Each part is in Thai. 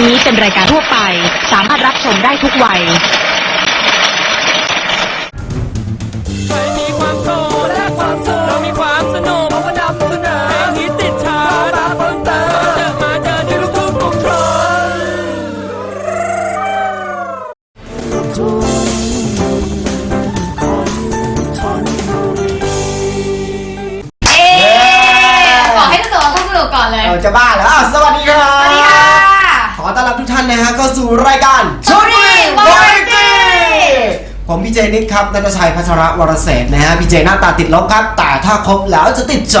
นี้เป็นรายการทั่วไป สามารถรับชมได้ทุกวัย ใครมีความโศกและความสุขเรามีความสนุกเรามานำเสนอเพลงฮิตติดชาร์ตมาเพิ่มเติมมาเจอมาเจอที่ลูกทุ่งกรุงทนเอ๊ะบอกให้ตัวผู้สนุกก่อนเลย เราจะบ้าแล้วอ้าวสวัสดีครับ นรับทุกท่านนะฮะเข้าสู่รายการชมรีวาไรตี้ผมพี่เจนิดครับนัทชัยพัชระวรเศรษฐ์นะฮะพี่เจหน้าตาติดลบครับแต่ถ้าครบแล้วจะติดใจ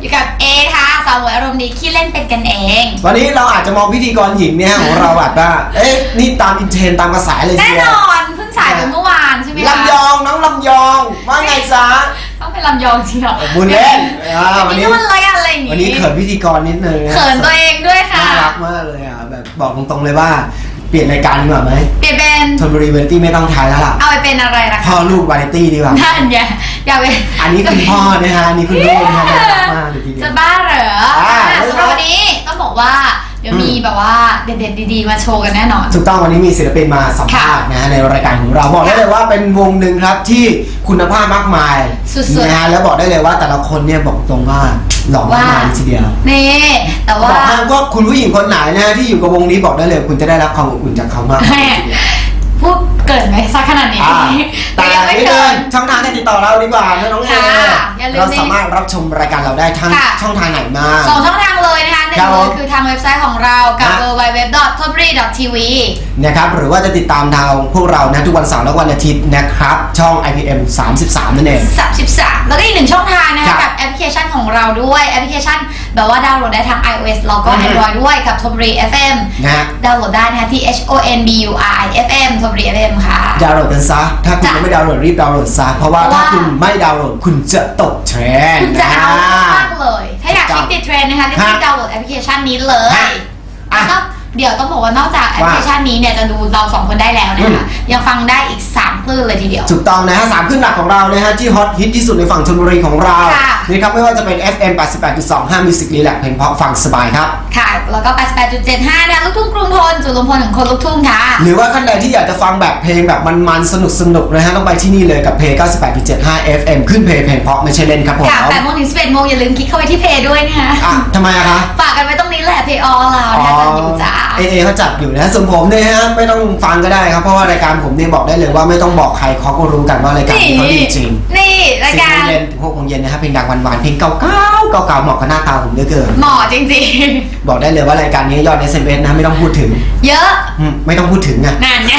อยู่กับเอค่ะสาวหมวยอารมณ์ดีขี้เล่นเป็นกันเอง วันนี้เราอาจจะมองพิธีกรหญิงเนี่ยของเราแบบว่าเอ๊ะนี่ตามอินเทรนด์ตามกระแสเลยแน่ทีเดีนยวอนเพิ่งสายไปเมื่อวานใช่ไหมคะลำยองน้องลำยองว่าไงจ๊ะต้อง เป็นลำยองจริงเหรอบุญเล่นอ่าวัวันนนี้นี้มันอะไรกันอะไรอย่างวันนี้งี้เขินพิธีกรนิดนึงะเขินตัวเองด้วยค่ะ น่ารักมากเลยอะแบบบอกตรงๆเลยว่าเปลี่ยนรายการดีกว่าไหมเปลี่ยนเป็นทนบุรีเวนตี้ไม่ต้องทายแล้วล่ะเอาไปเป็นอะไรล่ะพ่อลูกวาไรตี้ดีกว่านั่นไงอย่าไปอันนี้คุณพ่อนะฮะอันนี้คุณลูกนะฮะน่ารักมากเลยทีเดียจะว บ้าเหรออ่า อะสำหรับวันนี้ต้องบอกว่า เดี๋ยวมีแบบว่าเด็ดๆดีๆมาโชว์กันแน่นอน ถูกต้องวันนี้มีศิลปินมาสัมภาษณ์นะฮะในรายการของเราบอกได้เลยว่าเป็นวงหนึ่งครับที่คุณภาพมากมายสุดๆ นะฮะแล้วบอกได้เลยว่าแต่ละคนเนี่ยบอกตรงว่าหล่อมากมายทีเดียวนี่แต่บว่าอกให้ว่าคุณผู้หญิงคนไหนนะฮะที่อยู่กับวงนี้บอกได้เลย คุณจะได้รับความอบอุ่นจากเขามากแม่พูด เกิดไหมสักขนาดนี้อ่าแต่แต่ยังไม่นี่เกิเดิน นช่องทางการติดต่อเราดีกว่านะน้องเอค่ะอย่าลืมเราสามารถรับชมรายการเราได้ทั้งค่ะ ช่องทางไหนมาสองช่องทางเลยนะคะหนึ่ครังบเลผมยคือทางเว็บไซต์ของเรากับฮะ www.topri.tv นะครับหรือว่าจะติดตามทางพวกเรานะทุกวันเสาร์และวันอาทิตย์นะครับ ช่อง IPM 33 นั่นเอง 33 แล้วก็อีกหนึ่งช่องทางนะครัคะบกับแอปพลิเคชันของเราด้วยแอปพลิเคชันแบบว่าดาวน์โหลดได้ทั้ง iOS แล้วก็ อืม Android ด้วยกับ t o b r i FM นะฮะ ดาวน์โหลดได้นะคะที่ H O N B U R I F M t o b r i FM ค่ะ ดาวน์โหลดกันซะ ถ้าคุณจ้ะยังไม่ดาวน์โหลดรีบดาวน์โหลดซะ เพราะว่าเพราะว่า ถ้าคุณไม่ดาวน์โหลดคุณจะตกเทรนคุณด์จะนะ เอามากๆเลย ถ้าอยากจ้ะคลิกติดเทรนด์นะคะรีบฮะๆดาวน์โหลดแอปพลิเคชันนี้เลยฮะอะแล้วก็เดี๋ยวต้องบอกว่านอกจากแอปพลิเคชันนี้เนี่ยจะดูเราสองคนได้แล้วนะคะยังฟังได้อีก 3 คลื่นเลยทีเดียว ถูกต้องนะฮะสามขึ้นหลักของเรานะฮะที่ฮอตฮิตที่สุดในฝั่งชลบุรีของเราค่ะนะครับไม่ว่าจะเป็น FM 88.25 Music Relax เพลงเพราะฟังสบายครับ ค่ะ แล้วก็ 88.75นะคะลูกทุ่งกรุงทนจุดรวมพลของคนลูกทุ่งค่ะ หรือว่าท่านใดที่อยากจะฟังแบบเพลงแบบมันๆสนุกๆนะฮะต้องไปที่นี่เลยกับเพลง98.75 FM ขึ้นเพลงเพลงเพราะไม่ใช่เล่นครับผมค่ะ8โมงถึง11โมงอย่าลืมคลิกเข้าไปที่เพย์ด้วยนะคะอะทำไมอะคะ ฝากกันไว้ตรงนี้แหละเพย์ออเราเนี่ยจัดอยู่จ้า เอเอเขาจัดอยู่นะส่วนผมเนี่ยฮะไม่ต้องฟังก็ได้ครับเพราะว่ารายการผมเนี่ยบอกได้เลยว่าไม่ต้องบอกใครเขาก็รู้กันว่ารายการนี้เขาดีจริงนี่รายสี่กาโมรงเย็นถึงหกโมงเย็นนะครับเพลงดังหวานๆเพลงเก่าๆเก่าๆเหมาะกับหน้าตาผมเหลือเกินเหมาะจริงบอกได้เลยว่ารายการนี้ยอด SMS นะไม่ต้องพูดถึงๆเยอะอืมไม่ต้องพูดถึงอะนานไง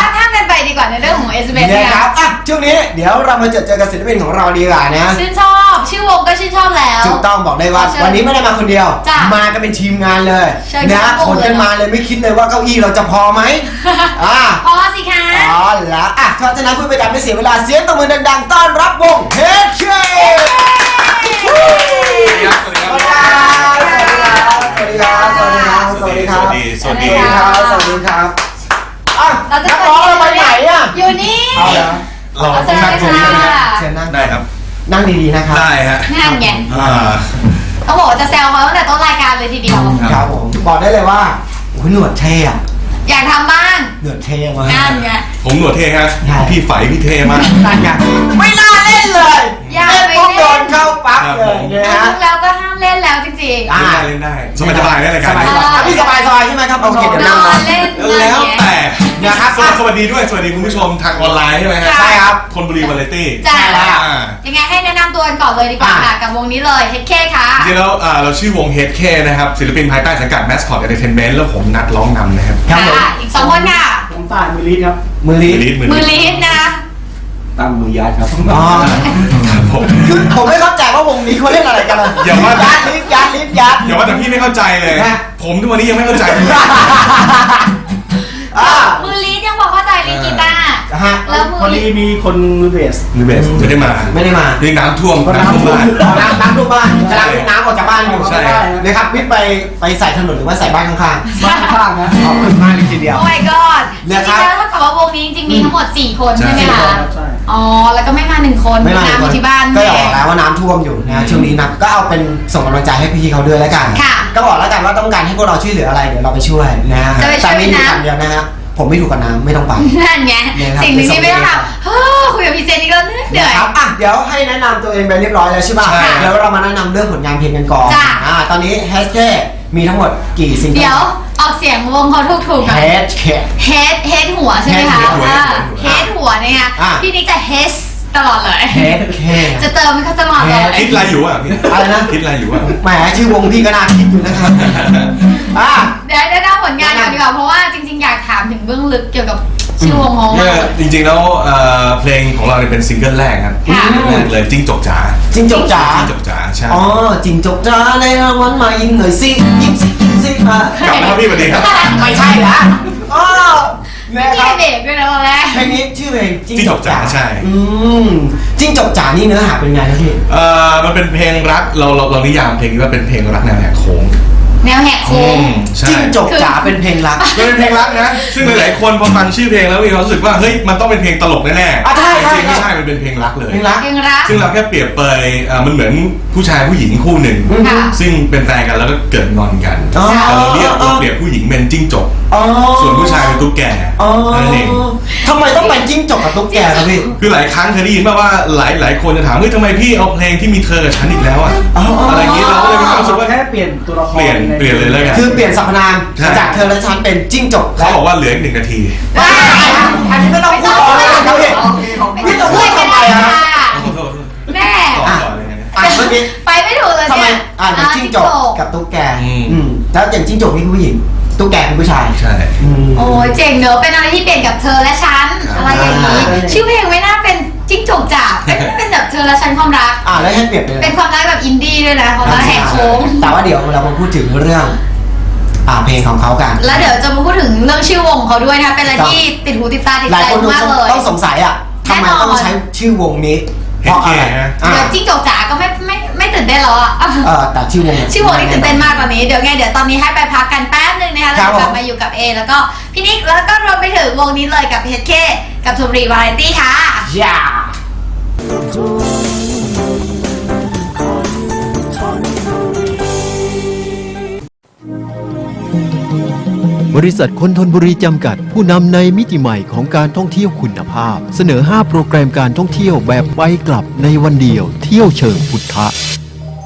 ข้ามข้ามกันไปดีกว่าในเรื่องของ s อ s นะนะครัคะบอะช่วงนี้เดี๋ยวเรามาเจอเจอกับศิลปินของเราดีกว่านะชื่นชอบ ชื่อวงก็ชื่นชอบแล้ว ถูกต้องบอกได้ว่าเชิญวันนี้ไม่ได้มาคนเดียว จ้ะมากันเป็นทีมงานเลยเชิญนะครับขนกันมาเลยไม่คิดเลยว่าเก้าอี้เราจะพอไหม อ่าพอสิคะอ๋อแล้วอะเพราะฉะนั้นเพื่อเป็นการไม่เสียเวลาเสียงตบมือดังๆต้อนรับวงเฮดเชสวัสดีครับสวัสดีครับสวัสดีครับสวัสดีครับสวัสดีสวัสดี ครับสวัสดีครับอะเราจะนักร้องเราไปไหนอะอยู่นี่เอาเหรอเราเอาเชิญนั่งตรงนี้ค่ะนะเชิญนั่ง ได้ครับ นั่งดีๆนะครับได้ฮะนั่นไงอ่า ต้องบอกว่าจะแซวเขาตั้งแต่ต้นรายการเลยทีเดียวครับผมบอกได้เลยว่าโอ้ยหนวดเท่อะอยากทำบ้างหนวดเท่มาก นั่นไง ผมหนวดเท่ฮะใช่ พี่ไฝพี่เท่มาก นั่นไงไม่น่าเล่นเลยอย่าเล่นไปปุ๊บเล่น โดนเข้าปั๊บเลยนะฮะ ทุกแล้วก็ห้ามเล่นแล้วจริง อะเล่นได้เล่นได้สบายสบายๆได้รายสการบายนี้สบาย สวัสสวัสดีด้วยสวัสดีคุณผู้ชมทางออนไลน์ใช่ไหมฮะใช่ครับ คนบุรีวาไรตี้จ้าใช่แล้วอ่า ยังไงให้แนะนำตัวกันก่อนเลยดีกว่าอะค่ะ กับวงนี้เลยเฮดเคค่ะ จริงๆแล้วอ่าเราชื่อวง HK นะครับ ศิลปินภายใต้สังกัด Mascot Entertainment แล้วผมนัดร้องนำนะครับครับผม ค่ะ อีกสองคนค่ะ ผมตายมือลีดครับ มือลีมือลีดมือมือลีดลีดนะตั้งมือยัดครับอ๋อครับผม คือผมไม่เข้าใจว่าวงนี้เขาเล่นอะไรกันเลยอย่าว่ายัดลิ้นยัดลิ้นยัดอย่าว่าแต่พี่ไม่เข้าใจเลย ฮะ ผมทุกวันนี้ยังไม่เข้าใจอ่ามือลี ดยังบอกเข้าใจลีดกีตาร์ฮะแล้วมือ พอดีมีคนมือเบสมือเบสไม่ได้มาไม่ได้มาเรื่องน้ำท่วมน้ำท่วมบ้านอ๋อน้ำน้ำท่วมบ้านกำลังเอาน้ำออกจากบ้านอยู่ใช่ นะครับวิทย์ไปไปใส่ถนนหรือว่าใส่บ้านข้างบ้านข้างๆนะๆขอบคุณมากเลยทีเดียว โอ้ my god จนะริครับงๆแล้วเท่ากับว่าวงนี้จริงๆมีทั้งหมด 4 คนใช่ไหมใช่คะ ใช่ อ๋อ แล้วก็ไม่มาหนึ่งคนไม่มาน้ำอยู่ที่บ้านก็แม่บอกแล้วว่าน้ำท่วมอยู่นะช่วงนี้นะก็เอาเป็นส่งกำลังใจให้พี่เขาด้วยแล้วกัน ค่ะ ก็บอกแล้วกันว่าต้องการให้พวกเราช่วยเหลืออะไรเดี๋ยวเราไปช่วยนะฮะจะไปช่วยแต่มีอยู่นะ คำเดียวนะฮะ ผมไม่ถูกกับน้ำไม่ต้องไป นั่นไงเนี่ยครับ สิ่งหนึ่งที่ไม่ต้องไปส่งทำเฮ้อคุยกับพี่เจนนี่ก็เหนื่อย นะครับอะเดี๋ยวให้แนะนำตัวเองไปเรียบร้อยแล้วใช่ป่ะใช่ เดี๋ยวเรามาแนะนำเรื่องผลงานเพลงกันก่อนจ้ะ อ่าตอนนี้แฮชแท็กมีทั้งหมดกี่ซิงเกิลเดี๋ยวออกเสียงวงเขาถูกถูกๆหน่แฮอย ชแท็ก เฮดเฮดหัวใช่ไหมคะ Head หัวอ่า Head เฮดหัวเนี่ยอะ พี่นิกจะเฮสตลอดเลย แฮชแท็ก จะเติมให้เขาตลอดเลย Head คิดอะไรอยู่อะพี่อะไรนะ คิดอะไรอยู่อะ แหมชื่อวงพี่ก็น่าคิดอยู่นะครับอะ เดี๋ยวได้เล่าผลงานก่อนดีกว่าเพราะว่าจริงๆ เบื้องลึกเกี่ยวกับชื่อวงเขาเนี่มายก จริงๆแล้วเอ่อเพลงของเราเนี่ยเป็นซิงเกิลแรกครับค่ะ แรกเลยจิ้งจกจ๋าจิงจกจ๋าจิ้งจกจ๋าใช่อ๋อจิงจกจ๋าในรางวัลมายิ้มหน่อยสิยิ้มสิยิ้มสิอะกลับนะครับพี่สวัสดีครับไม่ใช่ละอ๋อไม่นะมีครับเบรกด้วยนะตอนแรก เพลงนี้ชื่อเพลงจิ้งจกจ๋าใช่ อืมจิ้งจกจ๋านี่เนื้อหาเป็นไงครับพี่ เอ่อมันเป็นเพลงรักเราเราเรานิยามเพลงนี้ว่าเป็นเพลงรักแนวแหกโค้ง แนวแหกโค้ง ใช่จิ้งจกจ๋าเป็นเพลงรักมันเป็นเพลงรักนะ ซึ่งหลายๆคนพอฟังชื่อเพลงแล้วมีความรู้สึกว่าเฮ้ยมันต้องเป็นเพลงตลกแน่อะใช่ๆใช่ จริงๆไม่ใช่ใช่มันเป็นเพลงรักเลย เพลงรัก เพลงรัก ซึ่งเราแค่เปรียบเปรยเอ่อมันเหมือนผู้ชายผู้หญิงคู่หนึ่งค่ะ ซึ่งเป็นแฟนกันแล้วก็เกิดงอนกันอ๋อ แต่เราเรียกเราเปรียบผู้หญิงเป็นจิ้งจก อ๋อส่วนผู้ชายเป็นตุ๊กแกอ๋อนั่นเอง ทำไมต้องเป็นจิ้งจกกับตุ๊กแกครับพี่ คือหลายครั้งเคยได้ยินมาว่าหลายหลายคนจะถามเฮ้ยทำไมพี่เอาเพลงที่มีเธอกับฉันอีกแล้วอะอ๋ออ อะไรอย่างนี้เราก็เลยมีความรู้สึกว่า แค่เปลี่ยนตัวละครเปลี่ยนเปลี่ยนเลยแล้วกันคือเปลี่ยนสรรพนามใช่จากเธอและฉันเป็นจิ้งจกเขาบอกว่าเหลืออีกหนึ่งนาทีว้าอันนี้ไม่ต้องพูดต่อเลยครับพี่พี่จะพูดทำไมอะขอโทษแม่ต่อต่อเลยนะอะเมื่อกี้ไปไม่ถูกเลยทำไมเนี่ยอะอย่างจิ้งจกกับตุ๊กแกอืมอืมแล้วอย่างจิ้งจกนี่คือผู้หญิงตุ๊กแกคือผู้ชายใช่อืมโอ้ยเจ๋งเนอะเป็นอะไรที่เปลี่ยนกับเธอและฉันครับอะไรอย่างนี้อ่าชื่อเพลงไม่น่าเป็น จิ้งจกจ๋าเป็นเป็นแบบเธอและฉันความรัก อะแล้วให้เปรียบเลยเป็นความรักแบบอินดี้ด้วยนะเพราะว่าแหกโค้ง แต่ว่าเดี๋ยวเรามาพูดถึงเรื่อง อ่าเพลงของเขากัน แล้วเดี๋ยวจะมาพูดถึงเรื่องชื่อวงของเขาด้วยนะคะเป็นอะไรที่ติดหูติดตาติดหลาใจยคนดูมากเลย ต้องสงสัยอะทำไมแน่นอนต้องใช้ชื่อวงนี้เพราะอะไรเห็นแก่นะอะเดี๋ยวจิ้งจกจ๋าก็ไม่ไม่ไม่ตื่นเต้นแล้วอะเออแต่ชื่อวงชื่อวงนี่ตื่นเต้นมากตอนนี้เดี๋ยวไงเดี๋ยวตอนนี้ให้ไปพักกันแป๊บ นึงนะคะครัแล้วบกลับผมมาอยู่กับเอแล้วก็พี่นิกแล้วก็รวมไปถึงวงนี้เลยกับเฮดเคกับทูบรีวาไรตี้ค่ะย่าบริษัทคนทนบุรีจำกัด ผู้นำในมิติใหม่ของการท่องเที่ยวคุณภาพ เสนอ 5 โปรแกรมการท่องเที่ยวแบบไปกลับในวันเดียว เที่ยวเชิงพุทธะ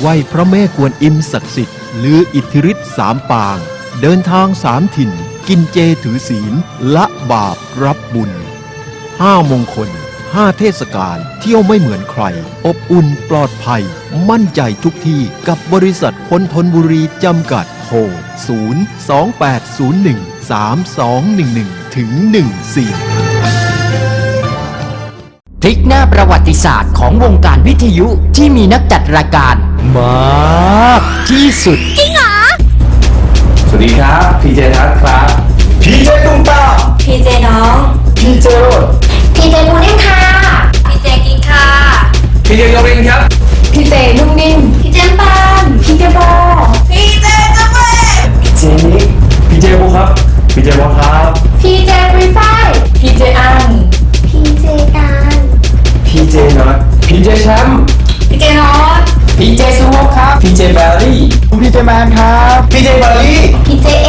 ไหว้พระแม่กวนอิมศักดิ์สิทธิ์หรืออิทธิฤทธิ์สามปาง เดินทางสามถิ่น กินเจถือศีล ละบาปรับบุญห้ามงคลห้าเทศกาลเที่ยวไม่เหมือนใคร อบอุ่นปลอดภัย มั่นใจทุกที่กับบริษัทคนทนบุรีจำกัดโทร0 2 8 0 1 3 2 1 1 ถึง 14 พลิกหน้าประวัติศาสตร์ของวงการวิทยุที่มีนักจัดรายการ มากที่สุดสวัสดีครับพีเจทัศน์ครับพีเจตุ้มตาพีเจน้อง พีเจโรดพีเจพุดดิ้งค่ะ พีเจกินค่ะ พี่เจโยรินครับ พี่เจนุ่มนิ่ม พีเจปานพีเจโบพีเจกาแฟพีเจนิกพีเจโบครับ พีเจโบครับ จแมนครับพีเจเบอร์รี่ พีเจเอ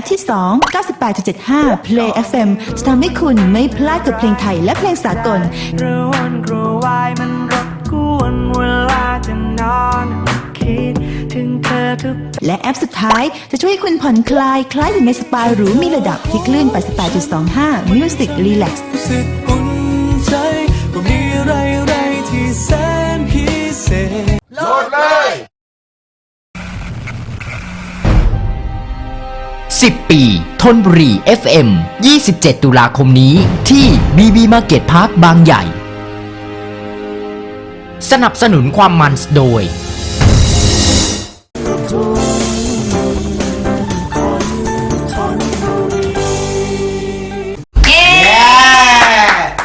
ปที่ 2 98.75 Play FM จะทำให้คุณไม่พลาดกับเพลงไทยและเพลงสากลกระวนกระวายมันรบกวนเวลาจะนอนคิดถึงเธอทุกและแอปสุดท้ายจะช่วยให้คุณผ่อนคลายคล้ายอยู่ในสปาหรูมีระดับที่คลื่น88.25 Music Relax รู้สึกอุ่น 10 ปี ทนบุรี FM 27 ตุลาคมนี้ที่ BB Market Park บางใหญ่ สนับสนุนความมันโดยเย้เย้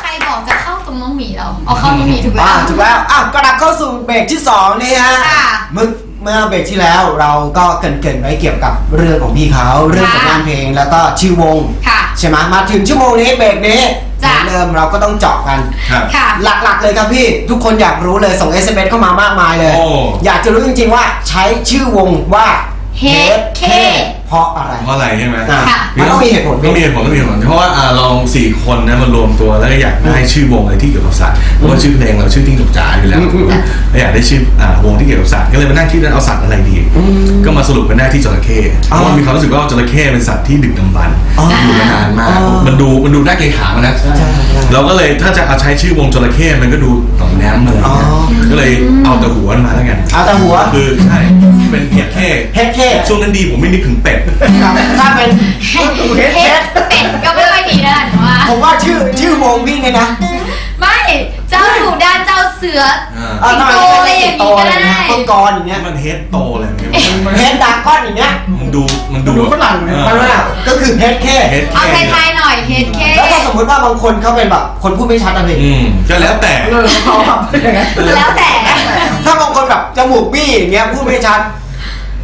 ใครบอกจะเข้าตรงน้องหมีเรา เอาเข้าน้องหมีถูกแล้อ่าว ถูกแล้วอ้าวกลับเข้าสู่เบรกที่สองนี่ฮะค่ะเมื่อ เมื่อเบรกที่แล้วเราก็เกรินๆไว้เกี่ยวกับเรื่องของพี่เขาเรื่องของงานเพลงแล้วก็ชื่อวงค่ะ ใช่ไหมมาถึงชั่วโมงนี้เบรกนี้เหจ้ะมือนเดิมเราก็ต้องเจาะกัน ครับ ค่ะ หลักๆเลยครับพี่ ทุกคนอยากรู้เลยส่ง SMS เข้ามามากมายเลย โอ้ อยากจะรู้จริงๆว่าใช้ชื่อวงว่า HK เพราะอะไร เพราะอะไรใช่ไหมอะค่ะมันต้องมีเหตุผลต้องมีเหตุผลต้องมีเหตุผล เพราะว่าอ่าเราสี่คนนะมารวมตัวแล้วก็อยากได้ชื่อวงอะไรที่เกี่ยวกับสัตว์เพราะว่าชื่อเพลงเราชื่อทิ้งจบจ๋าอยู่แล้วอืมอืมแล้วอยากได้ชื่ออ่าวงที่เกี่ยวกับสัตว์ก็เลยมานั่งคิดว่าเอาสัตว์อะไรดี ก็มาสรุปกันได้ที่จระเข้เพอ๋อราะว่ามีความรู้สึกว่าจระเข้เป็นสัตว์ที่ดึกดำบรรพ์อ๋ออยู่มานานมากอ๋อมันดูมันดูน่าเกรงขามอะนะใช่ใช่เราก็เลยถ้าจะเอาใช้ชื่อวงจระเข้มันก็ดูต่อมแนมเลยอ๋อก็เลยเอาแต่หัวมันมาแล้วกันเอาแต่หัวคือใช่เป็นเห็ดเข้เฮ็ดเคช่วงนั้นดีผมไม่นึกถึงเป็ดครับถ้าเป็นเฮ็เฮ็ดดเฮ็ดเป็ดก็ไม่ค่อยดีนะหนูว่าผมว่าชื่อชื่อวงพี่เนี่ยนะ ไม่เจ้าถูด้านเจ้าเสือเออทำไมสิงโตไม่อะไรใช่อสิย่างงโตนี้ก็อะไรได้เงี้ยต้นกรอย่างเงี้ยมันเฮดโตเลยเฮดดากอนอย่างเงี้ยมันดูมันดูดูฝรั่งเนี่ยมันว่าก็คือเฮดเคเฮดเอาไทยๆหน่อยเฮ็ดเคแล้วถ้าสมมติว่าบางคนเขาเป็นแบบคนพูดไม่ชัดอะพี่อืมก็แล้วแต่ เออเขาแบบอย่างเงี้ยแล้วแต่ถ้าบางคนแบบจมูกบี้อย่างเงี้ยพูดไม่ชัด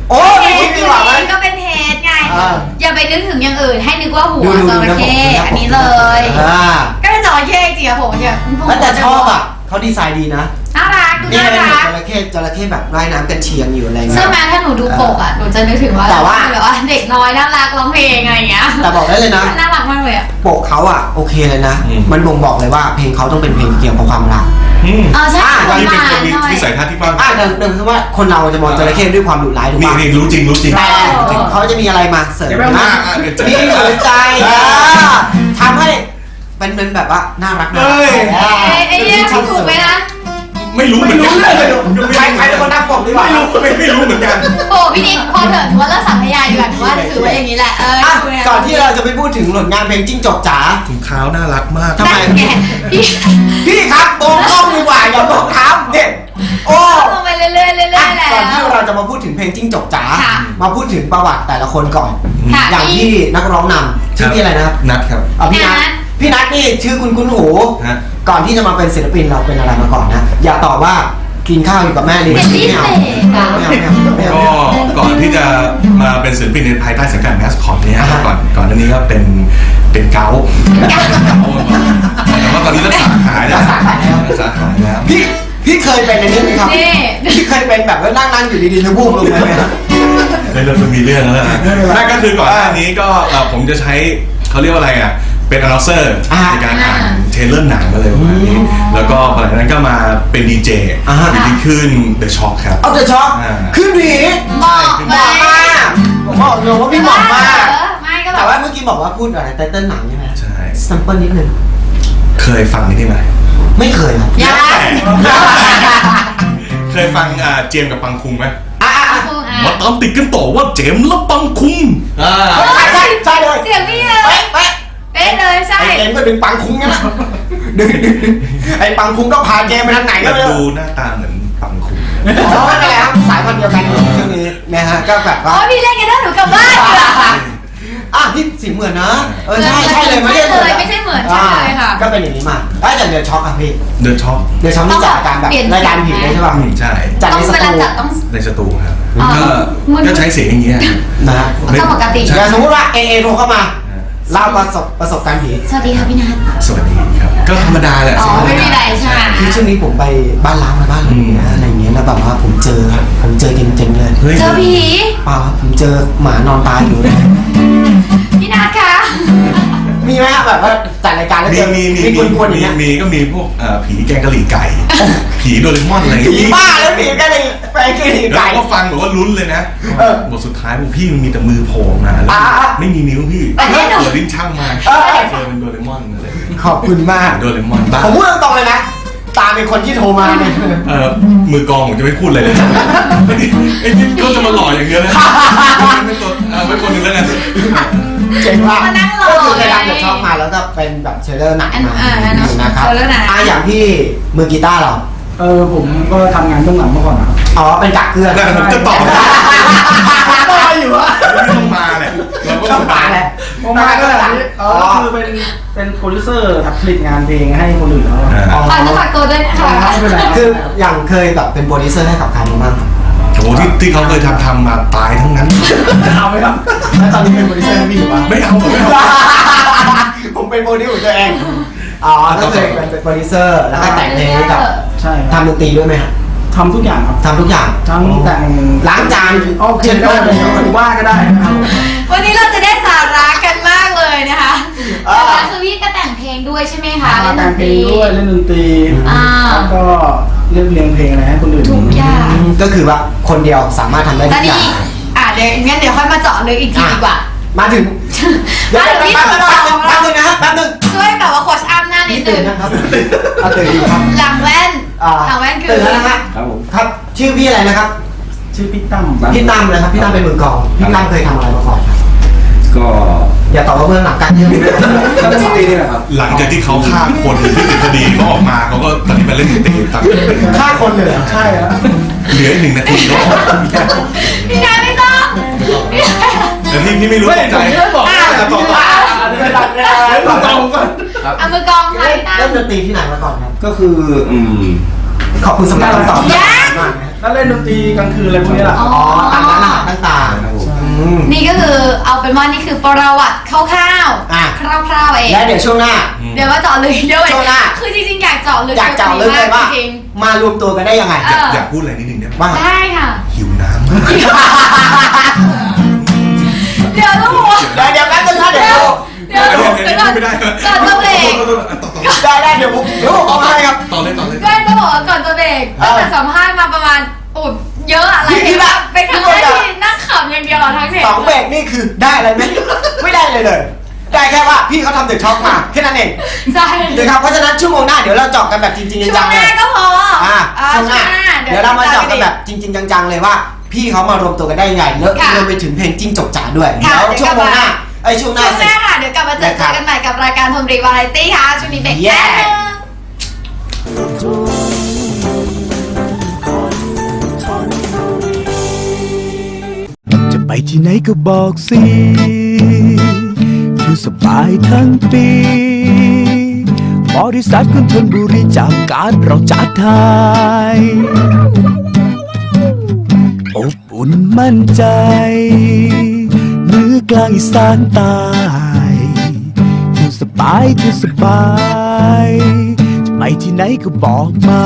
โอ้ยเฮ็พูดดดีกว่าไหม ก็เป็นเฮ็ดไง อ่า อย่าไปนึกถึงอย่างอื่น ให้นึกว่าหัวดูดูจดูระนะผมเข้ดูนะผมอันนี้เลย อ่าก็เป็นจระเข้จริงอะผมเนี่ยผมแล้วแต่ชอบอะเขาดีไซน์ดีนะน่ารักดูนี่น่าเป็นรักจระเข้จระเข้แบบว่ายน้ำกันเชียงอยู่อะไรเงี้เชื่อยไหมถ้าหนูดูปกอะหนูจะนึกถึงว่าแต่ว่า แบบว่าเด็กน้อยน่ารักร้องเพลงอะไรอย่างเงี้ยแต่บอกได้เลยนะ น่ารักมากเลยอะปกเขาอะโอเคเลยนะ อืม มันบ่งบอกเลยว่าเพลงเขาต้องเป็นเพลงเกี่ยวกับความรัก อืมเออใช่อ่าหวานนี่หเป็นวาคนนมีหน่อย วิสัยทัศน์ที่กว้างอ่าเดิมเดิมคือว่าคนเราจะมองจระเข้ด้วยความดุร้ายถูกนี่ปะนี่รู้จริงรู้จริง แต่จริงเขาจะมีอะไรมาเสริมอ่านะอ่าเดี๋ยวจะมีหัวใจอ่าทำให้เป็นเป็นแบบว่าน่ารักนะเฮ้ยอ่าเอ้ย ไอ้เนี่ยพูดถูกไหมนะ ไม่รู้เหมือนกันใครใครเป็นคนนับปกดีกว่าไม่รู้ไม่ไม่รู้เหมือนกันโอ้พี่นิดพอเถอะหนูว่าเลิกสัพยายดีกว่าหนูว่าถือว่าอย่างนี้แหละเอออะดูเนี่ยก่อนที่เราจะไปพูดถึงผลงานเพลงจิ้งจกจ๋าถุงเท้าน่ารักมากทำไมนั่นไงพี่พี่ครับโบกกล้องดีกว่าอย่าโบกเท้าเนี่ยโอ้ลงไปเรื่อยๆเรื่อยๆแล้ก่อนที่วเราจะมาพูดถึงเพลงจิ้งจกจ๋าค่ะมาพูดถึงประวัติแต่ละคนก่อนค่ะอย่างที่นักร้องนำชื่อพี่อะไรนะครับนัดครับอ๋อพี่นัทนัทพี่นัทนี่ชื่อคุณคุณหูฮะ ก่อนที่จะมาเป็นศิลปินเราเป็นอะไรมาก่อนนะ อย่าตอบว่ากินข้าวอยู่กับแม่ดีเป็นพิไม่เศเอาษอะไม่เอาไม่เอาไม่เอา ก็ก่อนที่จะมาเป็นศิลปินในภายใต้สังกัดแมสคอตเนี่ยอ่าฮะ ก่อนก่อนหน้านี้ก็เป็นเป็นเกาต์เกาต์มาก่อนแต่ว่าตอนนี้รักษาหายแล้วรักษาหายแล้ว รักษาหายแล้ว พี่พี่เคยเป็นอันนี้ไหมครับ นี่ พี่เคยเป็นแบบว่านั่งนั่งอยู่ดีๆเธอบูบลงไปไหมครับไม่เริ่มจะมีเรื่องแล้วนะนั่นก็คือก่อนหน้านี้ก็เอ่อผมจะใช้เขาเรียกว่าอะไรอะ เป็นอนาลเซอร์อ่า ในการอ่าน เทรลเลอร์หนังอะไรประมาณนี้ แล้วก็หลังจากนั้นก็มาเป็นดีเจอ่าฮะดีขึ้นเดอะช็อคครับ เอาแต่ช็อกอ่า ขึ้นดีเหมาะเหมาะมากผมบอกเลยว่าพี่เหมาะมาก ไม่ก็แบบแต่ว่าเมื่อกี้บอกว่าพูดอะไรไตเติ้ลหนังใช่ไหมใช่ซัมเปิลนิดนึงเคยฟังนี่ไหมไม่เคยครับยังเคยฟังอ่าเจมส์กับปังคุงไหมอะอะอะครูอะมาตามติดกันต่อว่าเจมส์และปังคุง อ่าใช่ใช่ใช่เลยเสียงพี่เลย เป๊ะเป๊ะ เป๊ะเลยใช่ ไอ้เกมก็ดึงปังคุ้งงั้นแหละดึงดึงดึงไอ้ปังคุ้งก็พาเกมไปทางไหนก็แต่ไม่รู้ดูหน้าตาเหมือนปังคุงเพราะว่าอะไรครับสายพันธุ์เดียวกันช่วงนี้นะฮะก็แบบว่าโอ้พี่เล่นกันได้หนูกลับบ้านดีกว่าอะพี่เสียงเหมือนนะเออใช่เหมือนใช่เลยไม่ได้ใช่เลยไม่ใช่เหมือนใช่เลยค่ะก็เป็นอย่างนี้มาไอ้ยแต่เดือดช็อกอะพี่เดินช็อปเดือดช็อกนี่จัดการแบบเปลี่ยนรายการผีเลยใช่ป่ะอืมใช่จัดต้อในงสเวลาตูจัดต้องในสตูครับอ๋อก็มันก็ใช้เสียงอย่างเงี้ยนะฮะต้องปกติใช่อย่างสมมติว่าเอเอโทรเข้ามา เล่าประสบประสบการณ์ผีสวัสดีค่ะพี่นัทสวัสดีครับ ก็ธรรมดาแหละอ๋อไม่มีอะไรใช่ไหมคือช่วงนี้ผมไปบ้านล้างมาบ้านอะไรอย่างเงี้ยอะไรอย่างเงี้ยแล้วแบบว่าผมเจอครับผมเจอจริงๆเลยเฮ้ยเจอผีเปล่าครับผมเจอหมานอนตายอยู่พี่นัทคะมีไหมฮะแบบว่าจัดรายการแล้วมีเจอมีมีมีมีคนๆอย่างมีเงี้ยมีก็มีพวกเอ่อผีแกงกะหรี่ไก่ ผีโดเรมอนอะไรอย่างผีเงี้ยบ้าแล้วผีก็เลย ไปกินแล้วไก่ก็ฟังแบบว่าลุ้นเลยนะเออบทสุดท้ายบอกพี่มันมีแต่มือโผล่มาแล้วอ่าอ่าไม่มีนิ้วพี่อันนี้หนูเปิดลิ้นช่างมาเออเจอเป็นโดเรมอนอะไรขอบคุณมาก โดเรมอนบ้าผมพูดตรงๆเลยนะ ตาเป็นคนที่โทรมาเนี่ยเออมือกองผมจะไม่พูดเลยเลยไอ้นี่ก็จะมาหล่ออย่างเดียวเลยไม่ตัวเอาไว้คนหนึงแล้วกันเจ๋งมากมานั่งรอก็คือรายการเดอะช็อปมาแล้วก็เป็นแบบเทรลเลอร์หนังอันมาอ่าอันนั้นนะครับเทรลเลอร์หนังอะอย่างพี่มือกีตาร์เรา เออผมก็ทำงานเบื้องหลังมาก่อนนะครับอ๋อเป็นกักเกลือแต่ผมจะตอบรออยู่อะไม่ต้องมาแหละเราก็ชอบมาแหละผมมาก็แบบนี้เออก็คือเป็นเป็นโปรดิวเซอร์ผลิตงานเพลงให้คนอื่นแล้วอ่าอ๋อฝากจะฝากตัวด้วยนะคะไม่เป็นไรคืออย่างเคยแบบเป็นโปรดิวเซอร์ให้กับใครมาบ้างครับโอ้โหที่ที่เขาเคยทำทำมาตายทั้งนั้นจะเอาไหมครับแล้วตอนนี้เป็นโปรดิวเซอร์ให้พี่อยู่ปะไม่เอาผมไม่เอาผมเป็นโปรดิวของตัวเอง อ๋อก็เคยเป็นโปรดิวเซอร์แล้วก็แต่งเพลงให้กับใช่ครับทำดนตรีด้วยไหมครับทำทุกอย่างครับทำทุกอย่างทั้งแต่งล้างจานโอเคเช็ดได้โต๊ะเลยครับว่าก็ได้นะครับวันนี้เราจะได้สาระกันมากเลยนะคะอ่าแล้วคือพี่ก็แต่งเพลงด้วยใช่ไหมคะเล่นดแต่งนเพตลรีงด้วยเล่นดนตรีอ่าแล้วก็เรียบเรียงเพลงอะไรให้คนอื่นทุกอย่างก็คือว่าคนเดียวสามารถทำได้ตทุอนกอย่านี้งอะเดี๋ยวงั้นเดี๋ยวค่อยมาเจาะลึกอีกทีดีกว่า มาถึงมาถึงพี่แป๊บนึงตัวแป๊บเรานึงแป๊บนึงนะฮะแป๊บนึงช่วยแบบว่าโคชอัพหน้านินี่ดนึตื่นงนะครับเอาตื่นอยู่ครับหลังแว่นอ่าหลังแว่นคือ ตื่นแล้วนะฮะครับผมครับ ชื่อพี่อะไรนะครับ ชื่อพี่ตั้มพี่ตั้มนะครับ พี่ตั้มเป็นมือกลอง พี่ตั้มเคยทำอะไรมาก่อนครับ ก็อย่าตอบว่าเบื้องหลังการเมืองก็เล่นดนตรีนี่แหละครับ หลังจากที่เขาฆ่าคนที่ติดคดีเขาออกมาเขาก็ตอนนี้ไปเล่นดนตรีตัดฆ่าคนเลยเหรอใช่ครับ เหลืออีกหนึ่งนาทีแล้วพี่นัทไม่ ต้องแต่พี่พี่ไม่รู้ตกใจไม่บอกอะต่อต่อเวลาเวลาเวลาก่อนเอามือกองค่ะพี่ตั้เล่มนดนตรีที่ไหนมาก่อนครับก็คืออืมขอบคุณสำหรับคำตอบยังมากนะแล้วเล่นดนตรีกลางคืนอะไรพวกนี้แหละอ๋ออ๋อตามร้านอาหารต่างๆอืมนี่ก็คือเอาเป็นว่านี่คือประวัติคร่าวอะๆคร่าวๆเองและเดี๋ยวช่วงหน้า เดี๋ยวมาเจาะลึกด้วยช่วงหน้าคือจริงๆอยากเจาะลึกอยากเจาะลึกเลยว่าจริงมารวมตัวกันได้ยังไงเอออยากพูดอะไรนิดนึงได้ไหมว่าๆได้ค่ะหิวน้ำมากเดี๋ยวต้องบอกว่าเดี๋ยวเดี๋ยวแป๊บนึงนะเดี๋ยว เดี๋ยวเดี๋ยวก่อนไม่ได้ก่อนจะเบรกได้ได้เดี๋ยวผมเดี๋ยวผมเอาให้ครับ ต่อเลยต่อเลยก็ต้องบอกว่าก่อนจะเบรกเออตั้งแต่สัมภาษณ์มาประมาณอุดเยอะอะไรพี่แบบเป็นครั้งแรกที่นั่งขำอย่างเดียวอะทั้งเทปสองเบรกนี่คือได้อะไรไหมไม่ได้เลยเลยได้แค่ว่าพี่เขาทำเดือดช็อกมาแค่นั้นเองใช่นะครับเพราะฉะนั้นชั่วโมงหน้าเดี๋ยวเราเจาะกันแบบจริงๆช่จัวงงๆหเลน้ายก็พออ่าอ่าช่วงหน้าเดี๋ยวเรามาเจาะกันแบบจริง ๆ จังๆเลยว่า พี่เขามารวมตัวกันได้ยังไงแล้วค่ะรวมไปถึงเพลงจิ้งจกจ๋าด้วยค่ะแล้วช่วงโมงหน้าไอ้ยช่วงหน้าช่วงเสหร็จน้าค่ะ เดี๋ยวกลับมาเจอนะครับกันใหม่กับรายการทมรีวาไรตี้ค่ะช่วงนี้เบรกแป๊บนึง จะไปที่ไหนก็บอกสิอยู่สบายทั้งปี บริษัทคุณทนบุรีจากการเราจัดไทย อบอุ่นมั่นใจเหนือกลางอีสานใต้อยู่สบายอยู่สบายจะไปที่ไหนก็บอกมา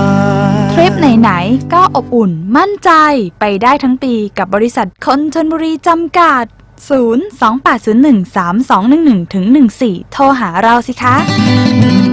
ทริปไหนๆก็อบอุ่นมั่นใจไปได้ทั้งปีกับบริษัทคนชนบุรีจำกัด 0 2 8 0 1 3 2 1 1ถึง14 โทรหาเราสิคะ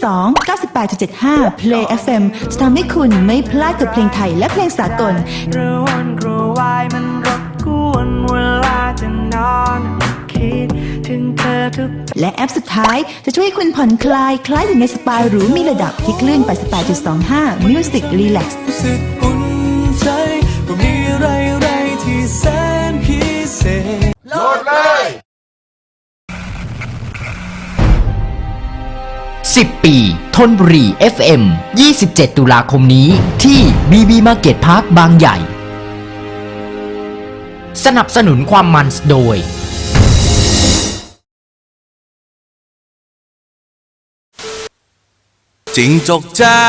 92 98.75 Play FM จะทำให้คุณไม่พลาดกับเพลงไทยและเพลงสากลกระวนกระวายมันรบกวนเวลาจะนอนคิดถึงเธอทุกและแอปสุดท้ายจะช่วยให้คุณผ่อนคลาย คล้ายอยู่ในสปาหรูมีระดับที่คลื่น88.25 Music Relax รู้สึกอุ่นใจ 10 ปี ทนบุรี FM 27 ตุลาคมนี้ที่ BB Market Park บางใหญ่ สนับสนุนความมันโดย จิงจกจ้า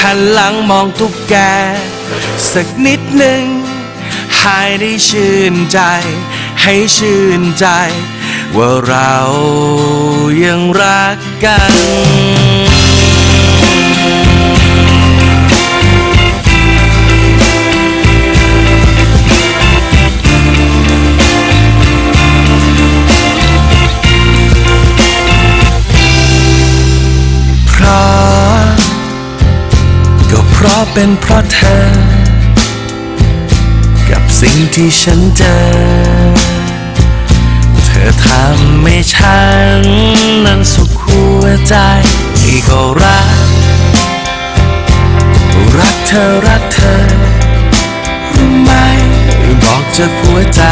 หันหลังมองตุ๊กแก สักนิดหนึ่ง ให้ได้ชื่นใจ ให้ชื่นใจ ว่าเรายังรักกันพราะก็เพราะเป็นเพราะเธอ กับสิ่งที่ฉันเจอ อทำให้ฉัน นั้นสุขหัวใจที่ก็รัก รักเธอรักเธอรู้ไหมบอกจากหัวใจ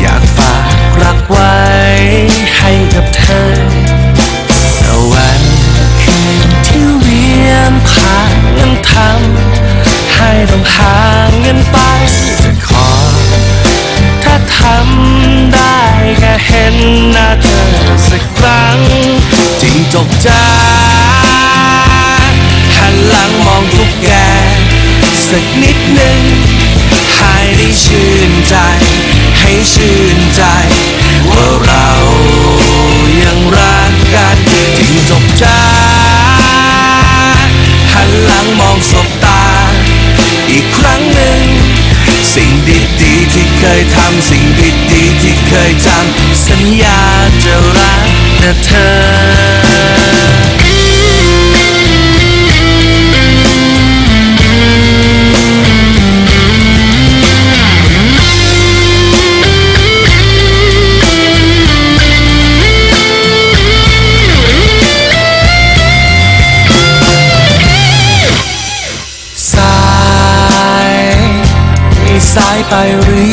อยากฝากรักไว้ให้กับเธอแต่วันคืนที่เวียนผ่านนั้นทำให้ต้องห่างเงินไปจะขอำได้แค่เห็นหน้าเธอสักครั้งจริงจกจ้าหันหลังมองทุกแกสักนิดหนึ่งให้ได้ชื่นใจ ให้ชื่นใจ ว่าเรายังรักกันจริงจบจ้าหันหลังมองสบตา อีกครั้งหนึ่ง สิ่งดีๆที่เคยทำสิ่ง ที่เคยจำสัญญาจะรักแต่เธอสายสายไปหรือ